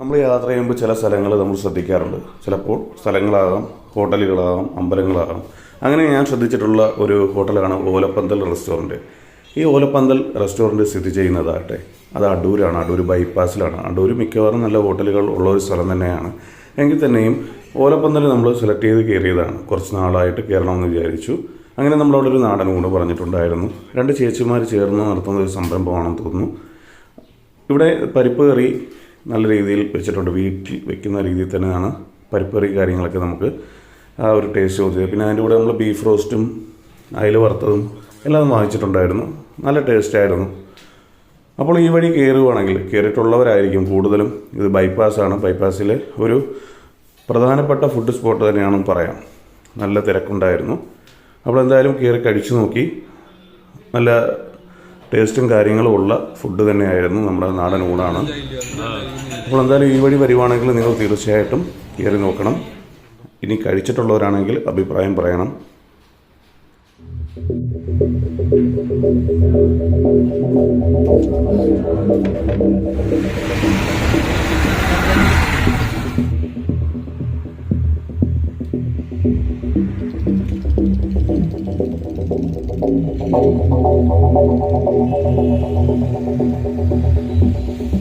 നമ്മൾ യാത്ര ചെയ്യുമ്പോൾ ചില സ്ഥലങ്ങൾ നമ്മൾ ശ്രദ്ധിക്കാറുണ്ട്. ചിലപ്പോൾ സ്ഥലങ്ങളാകാം ഹോട്ടലുകളാകാം അമ്പലങ്ങളാകാം. അങ്ങനെ ഞാൻ ശ്രദ്ധിച്ചിട്ടുള്ള ഒരു ഹോട്ടലാണ് ഓലപ്പന്തൽ റെസ്റ്റോറന്റ്. ഈ ഓലപ്പന്തൽ റെസ്റ്റോറന്റ് സ്ഥിതി ചെയ്യുന്നതാകട്ടെ അത് അടൂരാണ് അടൂർ ബൈപ്പാസിലാണ്. അടൂർ മിക്കവാറും നല്ല ഹോട്ടലുകൾ ഉള്ള ഒരു സ്ഥലം തന്നെയാണ്. എങ്കിൽ തന്നെയും ഓലപ്പന്തൽ നമ്മൾ സെലക്ട് ചെയ്ത് കയറിയതാണ്. കുറച്ച് നാളായിട്ട് കയറണമെന്ന് വിചാരിച്ചു. അങ്ങനെ നമ്മളവിടെ ഒരു നാടൻ കൂടെ പറഞ്ഞിട്ടുണ്ടായിരുന്നു. രണ്ട് ചേച്ചിമാർ ചേർന്ന് നടത്തുന്ന ഒരു സംരംഭമാണെന്ന് തോന്നുന്നു. ഇവിടെ പരിപ്പ് കറി നല്ല രീതിയിൽ വെച്ചിട്ടുണ്ട്. വീട്ടിൽ വെക്കുന്ന രീതിയിൽ തന്നെയാണ് പരിപ്പറി കാര്യങ്ങളൊക്കെ നമുക്ക് ആ ഒരു ടേസ്റ്റ് കൊടുത്തത് പിന്നെ അതിന്റെ കൂടെ നമ്മൾ ബീഫ് റോസ്റ്റും അയില വറുത്തതും എല്ലാം വാങ്ങിച്ചിട്ടുണ്ടായിരുന്നു. നല്ല ടേസ്റ്റായിരുന്നു അപ്പോൾ ഈ വഴി കയറുകയാണെങ്കിൽ കയറിയിട്ടുള്ളവരായിരിക്കും കൂടുതലും ഇത് ബൈപ്പാസാണ് ബൈപ്പാസിലെ ഒരു പ്രധാനപ്പെട്ട ഫുഡ് സ്പോട്ട് തന്നെയാണെന്ന് പറയാം. നല്ല തിരക്കുണ്ടായിരുന്നു. അപ്പോൾ എന്തായാലും കയറി കഴിച്ചു നോക്കി. നല്ല ടേസ്റ്റും കാര്യങ്ങളും ഉള്ള ഫുഡ് തന്നെയായിരുന്നു നമ്മുടെ നാടൻ ഊണാണ് അപ്പോൾ എന്തായാലും ഈ വഴി വരുവാണെങ്കിൽ നിങ്ങൾ തീർച്ചയായിട്ടും കയറി നോക്കണം ഇനി കഴിച്ചിട്ടുള്ളവരാണെങ്കിൽ അഭിപ്രായം പറയണം Thank you. thank you